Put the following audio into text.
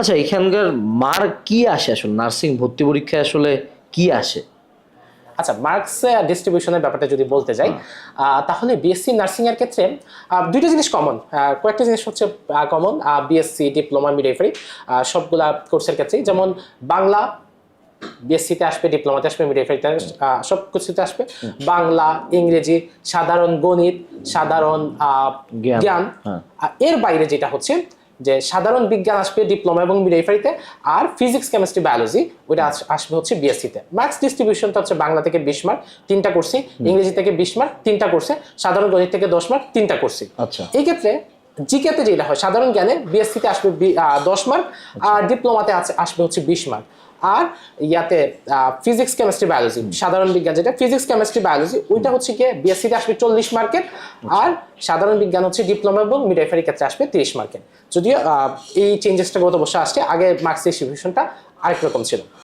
আচ্ছা এখানকার মার কি আসে আসলে? নার্সিং ভর্তি পরীক্ষায় আসলে কি আসে? আচ্ছা মার্কস ডিস্ট্রিবিউশনের ব্যাপারটা যদি বলতে যাই তাহলে বিএসসি নার্সিং এর ক্ষেত্রে দুইটা জিনিস কমন কয়েকটা জিনিস হচ্ছে কমন বিএসসি ডিপ্লোমা মিডওয়াইফারি সবগুলা কোর্সের ক্ষেত্রে যেমন বাংলা বিএসসিতে আসবে ডিপ্লোমাতে আসবে মিডওয়াইফারিতে সব কিছুতে আসবে। বাংলা ইংরেজি সাধারণ গণিত সাধারণ জ্ঞান, হ্যাঁ। আর এর বাইরে যেটা হচ্ছে যে সাধারণ বিজ্ঞান আসবে ডিপ্লোমা এবং মিডেফারিতে আর ফিজিক্স কেমিস্ট্রি বায়োলজি ওইটা আসবে হচ্ছে বিএসসিতে মার্কস ডিস্ট্রিবিউশনটা হচ্ছে বাংলা থেকে বিশ মার্ক তিনটা করছি ইংরেজি থেকে বিশ মার্ক তিনটা করছে সাধারণ গণিত থেকে দশ মার্ক তিনটা করছি আচ্ছা। এই ক্ষেত্রে জিকেতে যেটা হয় সাধারণ জ্ঞানে বিএসসিতে আসবে দশ মার্ক আর ডিপ্লোমাতে আছে- আসবে হচ্ছে বিশ মার্ক আর ইয়াতে ফিজিক্স কেমিস্ট্রি বায়োলজি সাধারণ বিজ্ঞান যেটা ফিজিক্স কেমিস্ট্রি বায়োলজি ওইটা হচ্ছে গিয়ে বিএসসিতে আসবে চল্লিশ মার্কের আর সাধারণ বিজ্ঞান হচ্ছে ডিপ্লোমা এবং মিডওয়াইফারি ক্ষেত্রে আসবে তিরিশ মার্কের যদিও এই চেঞ্জেসটা গত বছর আসছে আগে মার্কস ডিস্ট্রিবিউশনটা আরেক রকম ছিল।